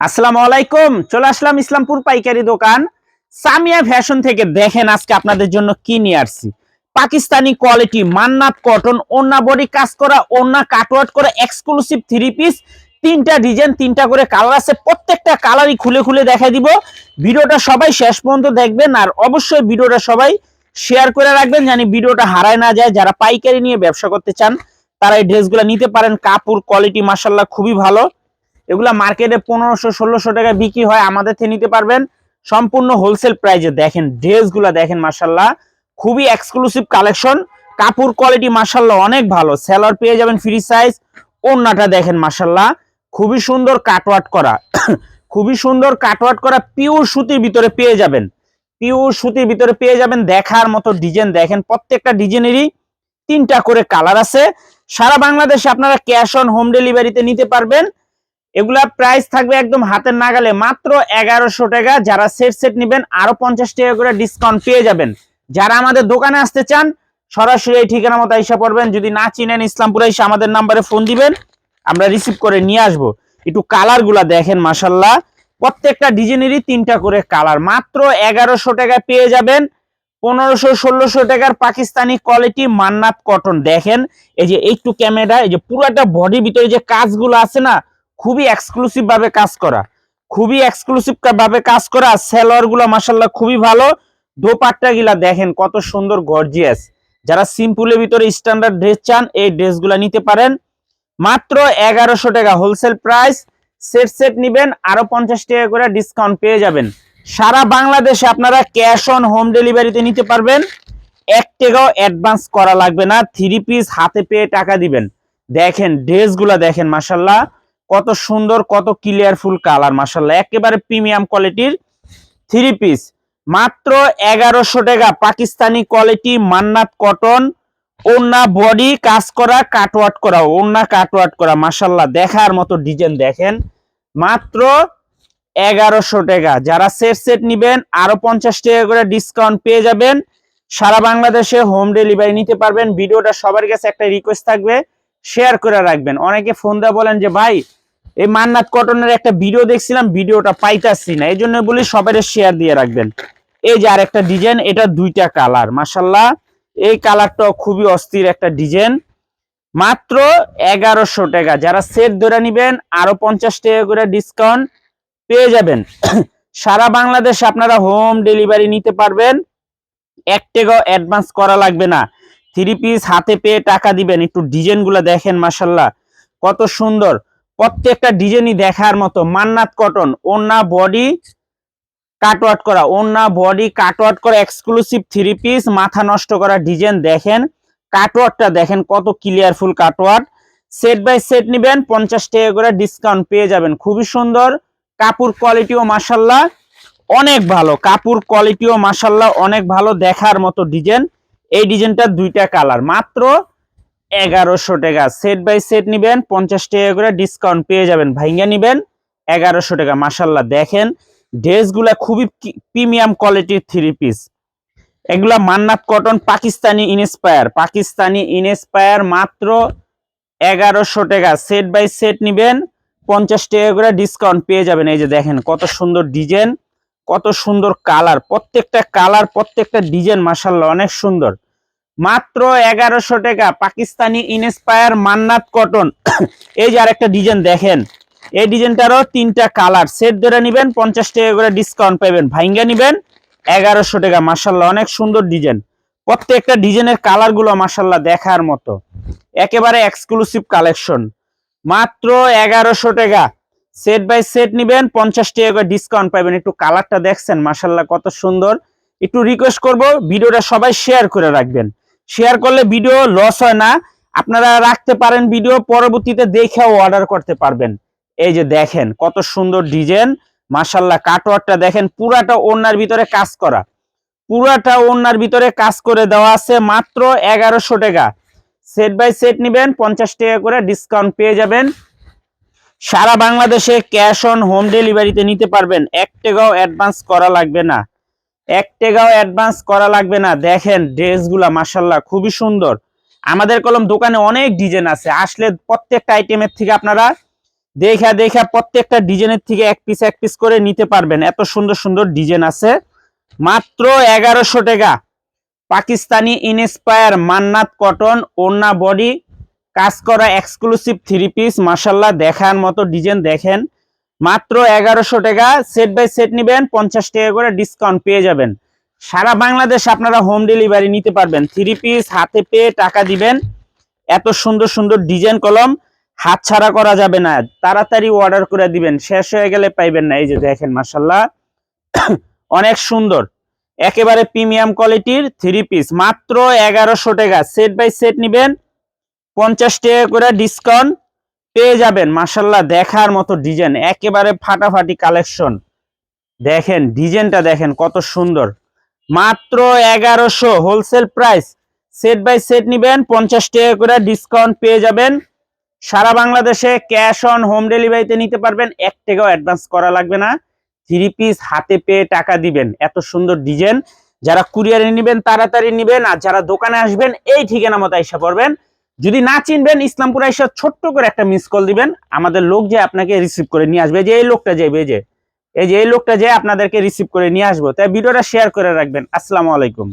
আসসালামু আলাইকুম, চলে আসলাম ইসলামপুর পাইকারি দোকান। সামিয়া ফ্যাশন থেকে দেখেন আজকে আপনাদের জন্য কি নিয়ে আসছি। পাকিস্তানি কোয়ালিটি, মান্নাত কটন ওন্না বডি কাজ করা ওন্না কাটওয়ার্ট করে এক্সক্লুসিভ থ্রি পিস তিনটা ডিজাইন তিনটা করে কালার আছে, প্রত্যেকটা কালারই খুলে খুলে দেখাই দিব। ভিডিওটা সবাই শেষ পর্যন্ত দেখবেন, আর অবশ্যই ভিডিওটা সবাই শেয়ার করে রাখবেন, জানি ভিডিওটা হারায় না যায়। যারা পাইকারি নিয়ে ব্যবসা করতে চান, তারা এই ড্রেসগুলো নিতে পারেন। কাপড় কোয়ালিটি মাসাল্লাহ খুবই ভালো। এগুলা মার্কেটে পনেরোশো, ষোলোশো টাকা বিক্রি হয়, আমাদের থেকে নিতে পারবেন। সম্পূর্ণ হোলসেল প্রাইজে দেখেন ড্রেসগুলা দেখেন মার্শাল্লাহ খুবই এক্সক্লুসিভ কালেকশন কাপড় কোয়ালিটি মার্শাল্লাহ অনেক ভালো। সেলার পেয়ে যাবেন ফ্রি সাইজ ওন্নাটা দেখেন মার্শাল্লাহ খুবই সুন্দর কাটওয়ার্ট করা। খুবই সুন্দর কাটওয়ার্ট করা পিওর সুতির ভিতরে পেয়ে যাবেন। পিওর সুতির ভিতরে পেয়ে যাবেন, দেখার মতো ডিজাইন দেখেন, প্রত্যেকটা ডিজাইনেরই তিনটা করে কালার আছে। সারা বাংলাদেশে আপনারা ক্যাশ অন হোম ডেলিভারিতে নিতে পারবেন। এগুলা প্রাইস থাকবে একদম হাতের নাগালে। মাত্র এগারোশো টাকা। যারা সেট সেট নেবেন, আরও পঞ্চাশ টাকা করে ডিসকাউন্ট পেয়ে যাবেন। যারা আমাদের দোকানে আসতে চান, সরাসরি এই ঠিকানা মতো এসে পড়বেন। যদি না চিনেন ইসলামপুরে এসে আমাদের নাম্বারে ফোন দিবেন, আমরা রিসিভ করে নিয়ে আসব। একটু কালারগুলা দেখেন মাসাল্লাহ প্রত্যেকটা ডিজাইনেরই তিনটা করে কালার মাত্র এগারোশো টাকা পেয়ে যাবেন। পনেরোশো, ষোলোশো টাকার পাকিস্তানি কোয়ালিটি মান্নাত কটন দেখেন, এই যে একটু ক্যামেরা এই যে পুরো পুরোটা বডির ভিতরে যে কাজগুলো আছে না খুবই এক্সক্লুসিভ ভাবে কাজ করা। খুবই এক্সক্লুসিভ ভাবে কাজ করা। সেলোয়ারগুলো মাসাল্লাহ খুবই ভালো। দোপাট্টা গিলা দেখেন কত সুন্দর গর্জিয়াস যারা সিম্পলের ভিতরে স্ট্যান্ডার্ড ড্রেস চান, এই ড্রেসগুলো নিতে পারেন। মাত্র এগারোশো টাকা হোলসেল প্রাইস সেট সেট নিবেন, আরও পঞ্চাশ টাকা করে ডিসকাউন্ট পেয়ে যাবেন। সারা বাংলাদেশে আপনারা ক্যাশ অন হোম ডেলিভারিতে নিতে পারবেন। এক টাকাও অ্যাডভান্স করা লাগবে না। থ্রি পিস হাতে পেয়ে টাকা দিবেন। দেখেন ড্রেসগুলা দেখেন মাসাল্লাহ কত সুন্দর, কত ক্লিয়ারফুল কালার মাসাল্লাহ একেবারে প্রিমিয়াম কোয়ালিটির থ্রি পিস মাত্র এগারোশো টাকা, পাকিস্তানি কোয়ালিটি মান্নাত কটন ওন্না বডি কাজ করা কাটওয়াট করা ওন্না কাটওয়াট করা মাসাল্লাহ দেখার মতো ডিজাইন দেখেন। মাত্র এগারোশো টাকা। যারা সেট সেট নিবেন, আরও পঞ্চাশ টাকা করে ডিসকাউন্ট পেয়ে যাবেন। সারা বাংলাদেশে হোম ডেলিভারি নিতে পারবেন। ভিডিওটা সবার কাছে একটা রিকোয়েস্ট থাকবে। শেয়ার করে রাখবেন। অনেকে ফোন দেওয়া বলেন যে, ভাই এই মান্নাত কটনের একটা ভিডিও দেখছিলাম ভিডিওটা পাইতাছি না এই জন্য বলি সবাই শেয়ার দিয়ে রাখবেন। এই যে আর একটা ডিজাইন এটা দুইটা কালার মাসাল্লাহ এই কালারটা খুবই অস্থির একটা ডিজাইন মাত্র এগারোশো টাকা, যারা সেট ধরে নিবেন, আরও পঞ্চাশ টাকা করে ডিসকাউন্ট পেয়ে যাবেন। সারা বাংলাদেশে আপনারা হোম ডেলিভারি নিতে পারবেন। এক টাকাও অ্যাডভান্স করা লাগবে না। থ্রি পিস হাতে পেয়ে টাকা দিবেন। একটু ডিজাইনগুলো দেখেন মাসাল্লাহ কত সুন্দর। প্রত্যেকটা ডিজাইনই দেখার মতো। মান্নাত কটন ওন্না বডি কাটওয়াট করা ওন্না বডি কাটওয়াট করা এক্সক্লুসিভ থ্রি পিস মাথা নষ্ট করা ডিজাইন দেখেন। কাটওয়াটটা দেখেন কত ক্লিয়ারফুল কাটওয়াট সেট বাই সেট নিবেন, পঞ্চাশ টাকা করে ডিসকাউন্ট পেয়ে যাবেন। খুবই সুন্দর, কাপড় কোয়ালিটিও মাসাল্লাহ অনেক ভালো। কাপড় কোয়ালিটিও মাসাল্লাহ অনেক ভালো দেখার মতো ডিজাইন। এই ডিজাইনটা দুইটা কালার মাত্র এগারোশো টাকা। সেট বাই সেট নিবেন, পঞ্চাশ টাকা করে ডিসকাউন্ট পেয়ে যাবেন। ভাইঙ্গা নিবেন, এগারোশো টাকা। মাসাল্লাহ দেখেন, ড্রেসগুলা খুবই প্রিমিয়াম কোয়ালিটির থ্রি পিস এগুলা Mannat cotton Pakistani inspire Pakistani inspire মাত্র এগারোশো টাকা। সেট বাই সেট নিবেন, পঞ্চাশ টাকা করে ডিসকাউন্ট পেয়ে যাবেন। এই যে দেখেন, কত সুন্দর ডিজাইন কত সুন্দর কালার প্রত্যেকটা কালার প্রত্যেকটা ডিজাইন মাসাল্লাহ অনেক সুন্দর। মাত্র এগারোশো টাকা পাকিস্তানি ইনস্পায়ার মান্নাত কটন। এই যে আরেকটা ডিজাইন দেখেন। এই ডিজাইনটারও তিনটা কালার সেট ধরে নিবেন, পঞ্চাশ টাকা করে ডিসকাউন্ট পাবেন ভাইঙ্গা নিবেন, এগারোশো টাকা। মাসাল্লাহ অনেক সুন্দর ডিজাইন প্রত্যেকটা ডিজাইনের কালারগুলো মাসাল্লাহ দেখার মতো। একেবারে এক্সক্লুসিভ কালেকশন মাত্র এগারোশো টাকা। সেট বাই সেট নিবেন, পঞ্চাশ টাকা করে ডিসকাউন্ট পাবেন একটু কালারটা দেখছেন মাসাল্লাহ কত সুন্দর। একটু রিকোয়েস্ট করব, ভিডিওটা সবাই শেয়ার করে রাখবেন। শেয়ার করলে ভিডিও লস হয় না। আপনারা রাখতে পারেন ভিডিও পরবর্তীতে দেখেও অর্ডার করতে পারবেন। এই যে দেখেন, কত সুন্দর ডিজাইন মাসাল্লাহ কাটওয়ারটা দেখেন, পুরাটা ওনার ভিতরে কাজ করা। পুরাটা ওনার ভিতরে কাজ করে দেওয়া আছে মাত্র এগারোশো টাকা। সেট বাই সেট নিবেন, পঞ্চাশ টাকা করে ডিসকাউন্ট পেয়ে যাবেন। সারা বাংলাদেশে ক্যাশ অন হোম ডেলিভারিতে নিতে পারবেন। এক টাকাও অ্যাডভান্স করা লাগবে না। এক টাকাও অ্যাডভান্স করা লাগবে না। দেখেন ড্রেসগুলা মাসাল্লাহ খুবই সুন্দর। আমাদের কলম দোকানে অনেক ডিজাইন আছে। আসলে প্রত্যেকটা আইটেমের থেকে আপনারা দেখা দেখা প্রত্যেকটা ডিজাইনের থেকে এক পিস এক পিস করে নিতে পারবেন। এত সুন্দর সুন্দর ডিজাইন আছে। মাত্র এগারোশো টাকা। পাকিস্তানি ইনস্পায়ার মান্নাত কটন ওন্না বডি কাজ করা এক্সক্লুসিভ থ্রি পিস মাসাল্লাহ দেখার মতো ডিজাইন দেখেন। মাত্র এগারোশো টাকা। সেট বাই সেট নিবেন, পঞ্চাশ টাকা করে ডিসকাউন্ট পেয়ে যাবেন। সারা বাংলাদেশ আপনারা হোম ডেলিভারি নিতে পারবেন। থ্রি পিস হাতে পেয়ে টাকা দিবেন। এত সুন্দর সুন্দর ডিজাইন কলম। হাত ছাড়া করা যাবে না। তাড়াতাড়ি অর্ডার করে দিবেন। শেষ হয়ে গেলে পাইবেন না। এই যে দেখেন মাসাল্লাহ অনেক সুন্দর। একেবারে প্রিমিয়াম কোয়ালিটির থ্রি পিস মাত্র এগারোশো টাকা। সেট বাই সেট নিবেন। পঞ্চাশ টাকা করে ডিসকাউন্ট পেয়ে যাবেন মাসাল্লাহ দেখার মতো ডিজাইন, একেবারে ফাটাফাটি কালেকশন। দেখেন, ডিজাইনটা দেখেন কত সুন্দর। মাত্র এগারোশো wholesale price. Set by set নিবেন, পঞ্চাশ টাকা করে ডিসকাউন্ট পেয়ে যাবেন। সারা বাংলাদেশে ক্যাশ অন হোম ডেলিভারিতে নিতে পারবেন, এক টাকাও অ্যাডভান্স করা লাগবে না। থ্রি পিস হাতে পেয়ে টাকা দিবেন, এত সুন্দর ডিজাইন। যারা কুরিয়ারে নেবেন, তাড়াতাড়ি নেবেন, আর যারা দোকানে আসবেন, এই ঠিকানা মতো আইসা পড়বেন। যদি না চিনবেন, ইসলামপুর এসে ছোট্ট করে একটা মিস কল দিবেন। আমাদের লোক যে আপনাকে রিসিভ করে নিয়ে আসবে যে এই লোকটা যাইবে যে। এই যে এই লোকটা যে আপনাদেরকে রিসিভ করে নিয়ে আসব। তাই ভিডিওটা শেয়ার করে রাখবেন। আসসালামু আলাইকুম।